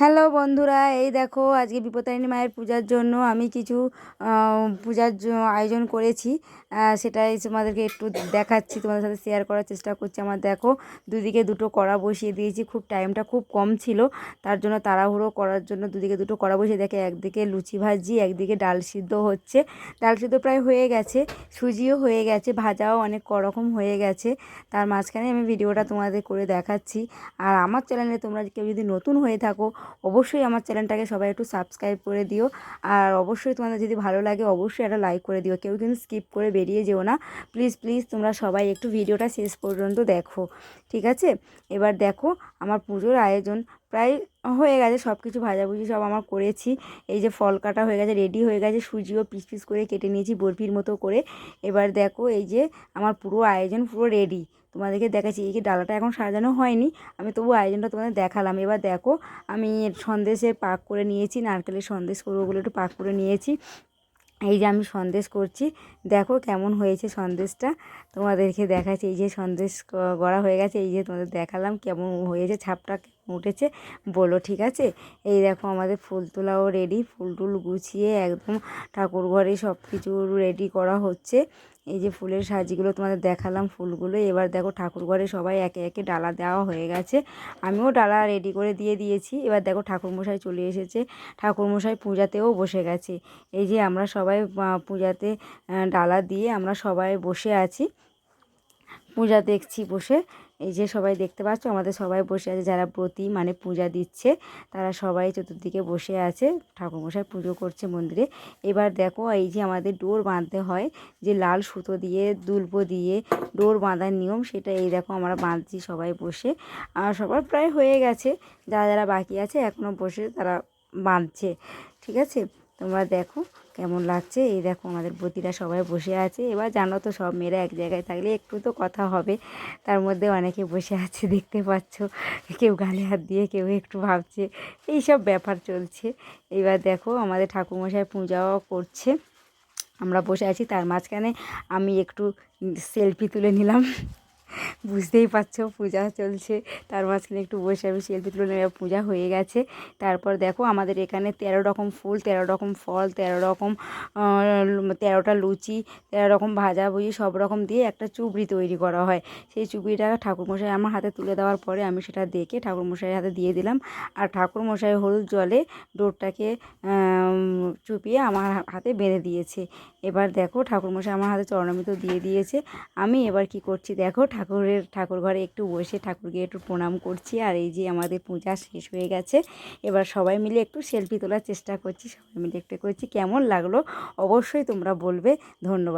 Hello বন্ধুরা, এই দেখো আজকে বিপত্তারিণী মায়ের পূজার জন্য আমি কিছু পূজার আয়োজন করেছি। সেটাই তোমাদেরকে একটু দেখাচ্ছি, তোমাদের সাথে শেয়ার করার চেষ্টা করছি। আমার দেখো দুদিকে দুটো কড়া বসিয়ে দিয়েছি, খুব টাইমটা খুব কম ছিল। তার জন্য তাড়াহুড়ো করার জন্য দুদিকে দুটো কড়া বসিয়ে দেখে একদিকে লুচি ভাজি, একদিকে ডাল সিদ্ধ হচ্ছে। ডাল সিদ্ধ প্রায় হয়ে গেছে, সুজিও হয়ে গেছে, ভাজাও অনেক রকম হয়ে গেছে। তার মাঝখানে আমি ভিডিওটা তোমাদের করে দেখাচ্ছি। আর আমার চ্যানেলে তোমরা কেউ যদি নতুন হয়ে থাকো অবশ্যই আমার চ্যানেলটাকে সবাই একটু সাবস্ক্রাইব করে দিও। আর অবশ্যই তোমাদের যদি ভালো লাগে, অবশ্যই একটা লাইক করে দিও। কেউ কিন্তু স্কিপ করে বেরিয়ে যেও না। প্লিজ প্লিজ তোমরা সবাই একটু ভিডিওটা শেষ পর্যন্ত দেখো। ঠিক আছে? এবার দেখো, আমার পুজোর আয়োজন প্রায় হয়ে গেছে। সব কিছু ভাজাভুজি সব আমার করেছি। এই যে ফল কাটা হয়ে গেছে রেডি হয়ে গেছে। সুজিও পিস পিস করে কেটে নিয়েছি, বরফির মতো করে। এবার দেখো, এই যে আমার পুরো আয়োজন পুরো রেডি তোমাদেরকে দেখাচ্ছি, এই ডালাটা এখন সাজানো হয়নি, আমি তবু আয়োজনটা তোমাদের দেখালাম। এবার দেখো, আমি সন্দেশের পাক করে নিয়েছি, নারকেলের সন্দেশ করব বলে একটু পাক করে নিয়েছি। এই যে আমি সন্দেশ করছি, দেখো কেমন হয়েছে সন্দেশটা, তোমাদেরকে দেখাচ্ছি। এই যে সন্দেশ গড়া হয়ে গেছে, এই যে তোমাদের দেখালাম কেমন হয়েছে ছাপটা উঠেছে। বলো, ঠিক আছে? এই দেখো আমাদের ফুল তোলাও রেডি ফুল টুল গুছিয়ে একদম ঠাকুর ঘরে সব কিছু রেডি করা হচ্ছে। এই যে ফুলের সাজিগুলো তোমাদের দেখালাম ফুলগুলো। এবার দেখো ঠাকুর ঘরে সবাই একে একে ডালা দেওয়া হয়ে গেছে। আমিও ডালা রেডি করে দিয়ে দিয়েছি। এবার দেখো ঠাকুরমশাই চলে এসেছে। ঠাকুরমশাই পূজাতেও বসে গেছে। এই যে আমরা সবাই পূজাতে ডালা দিয়ে আমরা সবাই বসে আছি। পূজা দেখছি বসে। এই যে সবাই দেখতে পাচ্ছ, আমাদের সবাই বসে আছে, যারা প্রতি মানে পূজা দিচ্ছে, তারা সবাই চতুর্দিকে বসে আছে, ঠাকুরমশাই পুজো করছে মন্দিরে। এবার দেখো, এই যে আমাদের ডোর বাঁধতে হয়, যে লাল সুতো দিয়ে দুলপো দিয়ে ডোর বাঁধার নিয়ম সেটা এই দেখো, আমরা বাঁধছি সবাই বসে। আর সবার প্রায় হয়ে গেছে, যারা যারা বাকি আছে এখনও বসে তারা বাঁধছে, ঠিক আছে? তোমরা দেখো কেমন লাগছে? এই দেখো আমাদের বতিরা সবাই বসে আছে। এবার জানো তো সব মেয়েরা এক জায়গায় থাকলে একটু তো কথা হবে। তার মধ্যে অনেকে বসে আছে, দেখতে পাচ্ছ। কেউ গালে হাত দিয়ে, কেউ একটু ভাবছে। এই সব ব্যাপার চলছে। এবার দেখো আমাদের ঠাকুরমশাই পূজাও করছে। আমরা বসে আছি, তার মাঝখানে আমি একটু সেলফি তুলে নিলাম। বুঝতেই পারছ, পূজা চলছে। তার মাঝখানে একটু বসে আমি সেলফি তুলে নিলাম পূজা হয়ে গেছে। তারপর দেখো আমাদের এখানে তেরো রকম ফুল, তেরো রকম ফল, তেরো রকম তেরোটা লুচি, তেরো রকম ভাজাভুজি সব রকম দিয়ে একটা চুবড়ি তৈরি করা হয়। সেই চুবড়িটা ঠাকুরমশাই আমার হাতে তুলে দেওয়ার পরে আমি সেটা দেখে ঠাকুরমশাইয়ের হাতে দিয়ে দিলাম। আর ঠাকুরমশাই হলুদ জলে ডোরটাকে চুপিয়ে আমার হাতে বেঁধে দিয়েছে। এবার দেখো ঠাকুরমশাই আমার হাতে চরণামৃত দিয়ে দিয়েছে। আমি এবার কি করছি দেখো ঠাকুরের, ঠাকুর ঘরে একটু বসে ঠাকুরকে একটু প্রণাম করছি আর এই যে আমাদের পূজা শেষ হয়ে গেছে। এবার সবাই মিলে একটু সেলফি তোলার চেষ্টা করছি, সবাই মিলে একটু করছি। কেমন লাগল অবশ্যই তোমরা বলবে। ধন্যবাদ।